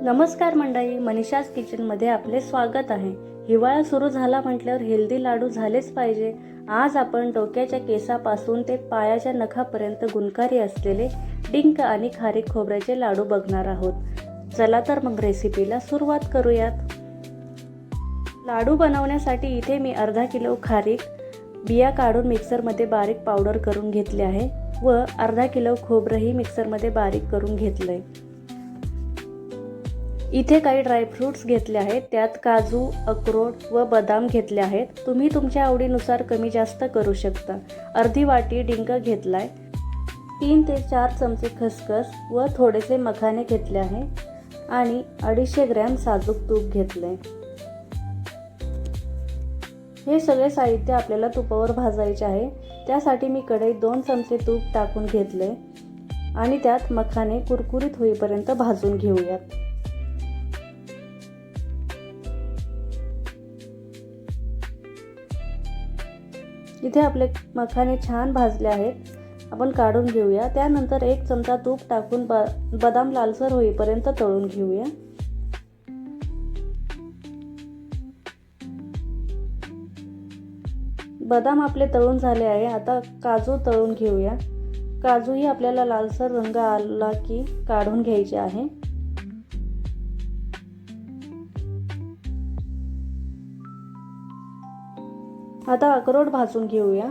नमस्कार मंडळी मनीषाज किचनमध्ये आपले स्वागत आहे. हिवाळा सुरू झाला म्हटल्यावर हेल्दी लाडू झालेच पाहिजे. आज आपण डोक्याच्या केसापासून ते पायाच्या नखापर्यंत गुणकारी असलेले डिंक आणि खारीक खोबऱ्याचे लाडू बघणार आहोत. चला तर मग रेसिपीला सुरुवात करूयात. लाडू बनवण्यासाठी इथे मी अर्धा किलो खारीक बिया काढून मिक्सरमध्ये बारीक पावडर करून घेतले आहे व अर्धा किलो खोबरंही मिक्सरमध्ये बारीक करून घेतलं आहे इथे काही ड्रायफ्रूट्स घेतले आहेत. त्यात काजू अक्रोड व बदाम घेतले आहेत. तुम्ही तुमच्या आवडीनुसार कमी जास्त करू शकता. अर्धी वाटी डिंक घेतलाय. तीन ते चार चमचे खसखस व थोडेसे मखाने घेतले आहे. आणि अडीचशे ग्रॅम साजूक तूप घेतले हे सगळे साहित्य आपल्याला तुपावर भाजायचे आहे. त्यासाठी मी कढईत दोन चमचे तूप टाकून घेतले आणि त्यात मखाने कुरकुरीत होईपर्यंत भाजून घेऊयात. इथे आपले मखाने छान भाजले आहेत. आपण काढून घेऊया. त्यानंतर एक चमचा तूप टाकून ब बदाम लालसर होईपर्यंत तळून घेऊया. बदाम आपले तळून झाले आहे. आता काजू तळून घेऊया. काजूही आपल्याला लालसर रंग आला की काढून घ्यायचे आहे. आता अक्रोड भाजून घेऊया.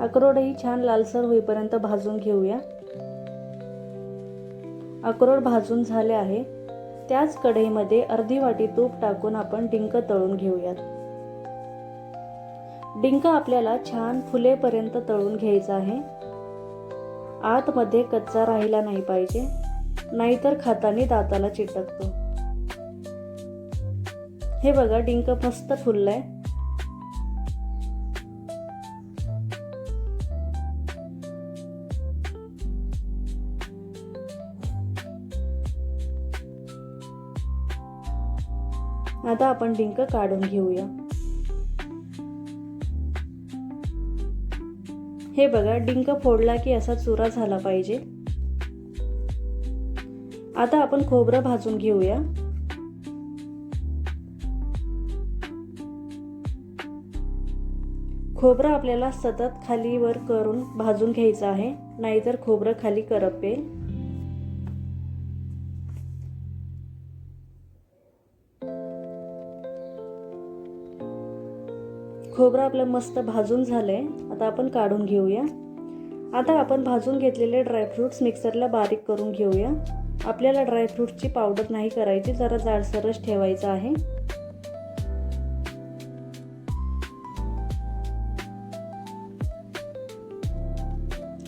अक्रोडही छान लालसर होईपर्यंत भाजून घेऊया. अक्रोड भाजून झाले आहे. त्याच कढईमध्ये अर्धी वाटी तूप टाकून आपण डिंक तळून घेऊयात. डिंक आपल्याला छान फुलेपर्यंत तळून घ्यायचा आहे. आतमध्ये कच्चा राहिला नाही पाहिजे. नाहीतर खाताने दाताला चिटकतो. हे बघा डिंक मस्त फुललाय. आता आपण डिंक काढून घेऊया. हे बघा डिंक फोडला की असा चुरा झाला पाहिजे. आता आपण खोबरं भाजून घेऊया. खोबरं आपल्याला सतत खाली वर करून भाजून घ्यायचं आहे. नाहीतर खोबरं खाली करपेल. खोबरं आपलं मस्त भाजून झालंय. आता आपण काढून घेऊया. आता आपण भाजून घेतलेले ड्रायफ्रूट्स मिक्सरला बारीक करून घेऊया. आपल्याला ड्रायफ्रूटची पावडर नाही करायची जरा जाडसरच ठेवायचं आहे.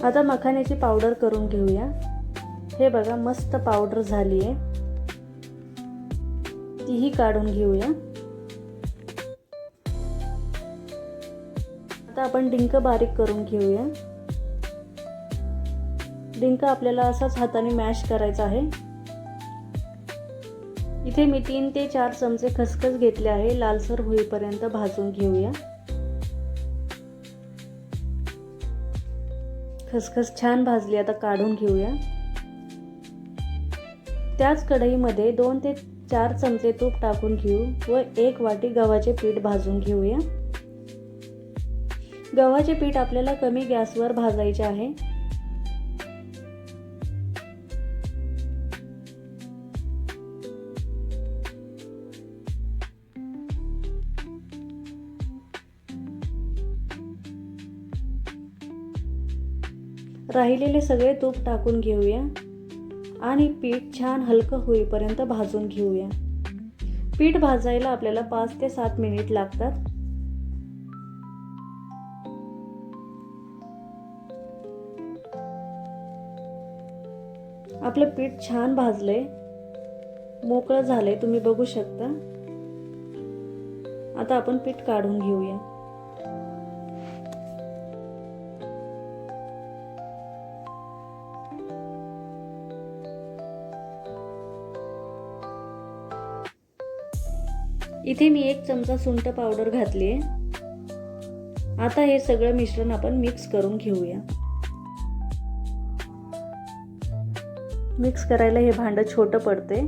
आता मखाण्याची पावडर करून घेऊया. हे बघा मस्त पावडर झाली आहे तीही काढून घेऊया. आता आपण डिंक बारीक करून घेऊया. डिंक आपल्याला असाच हाताने मॅश करायचा आहे. इथे मी तीन ते चार चमचे खसखस घेतले आहे. लालसर होईपर्यंत भाजून घेऊया. खसखस छान भाजली. आता काढून घेऊया. त्याच कढईमध्ये दोन ते चार चमचे तूप टाकून घेऊ व एक वाटी गव्हाचे पीठ भाजून घेऊया. गव्हाचे पीठ आपल्याला कमी गॅसवर भाजायचे आहे. राहिलेले सगळे तूप टाकून घेऊया. आणि पीठ छान हलकं होईपर्यंत भाजून घेऊया. पीठ भाजायला आपल्याला पाच ते सात मिनिट लागतात. आपलं पीठ छान भाजलंय. मोकळं झालंय तुम्ही बघू शकता. आता आपण पीठ काढून घेऊया. इथे मी एक चमचा सुंठ पावडर घातली आहे आता हे सगळं मिश्रण आपण मिक्स करून घेऊया. मिक्स करायला हे भांडं छोटं पडते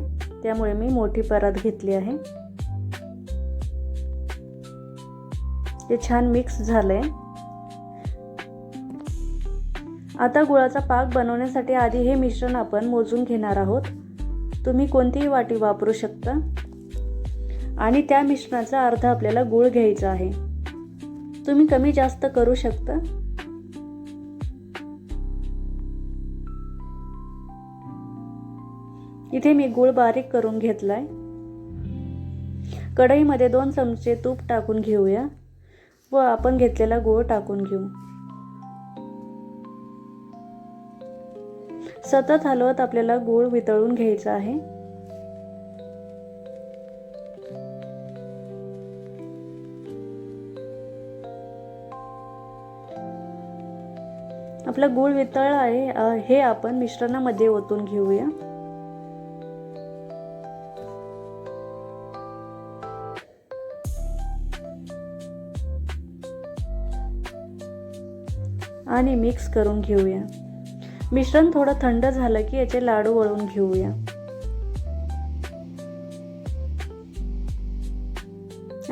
त्यामुळे मी मोठी परात घेतली आहे. हे छान मिक्स झालं आहे आता गुळाचा पाक बनवण्यासाठी आधी हे मिश्रण आपण मोजून घेणार आहोत. तुम्ही कोणतीही वाटी वापरू शकता. आणि त्या मिश्रणाचा अर्ध आपल्याला गुळ घ्यायचा आहे. तुम्ही कमी जास्त करू शकता. इथे मी गुळ बारीक करून घेतलाय. कढईमध्ये दोन चमचे तूप टाकून घेऊया व आपण घेतलेला गुळ टाकून घेऊ. सतत हलवत आपल्याला गूळ वितळून घ्यायचा आहे. आपला गूळ वितळ आहे हे आपण मिश्रणामध्ये ओतून घेऊया. आणि मिक्स करून घेऊया. मिश्रण थोडं थंड झालं की याचे लाडू वळून घेऊया.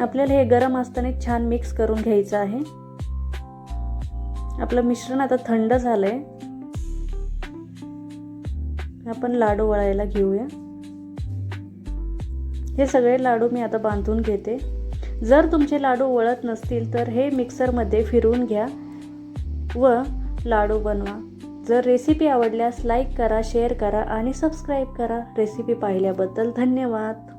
आपल्याला हे गरम असताना छान मिक्स करून घ्यायचं आहे. आपलं मिश्रण आता थंड झालंय. आपण लाडू वळायला घेऊया. हे सगळे लाडू मी आता बांधून घेते. जर तुमचे लाडू वळत नसतील तर हे मिक्सरमध्ये फिरवून घ्या व लाडू बनवा. जर रेसिपी आवडल्यास लाईक करा शेअर करा आणि सबस्क्राईब करा. रेसिपी पाहिल्याबद्दल धन्यवाद.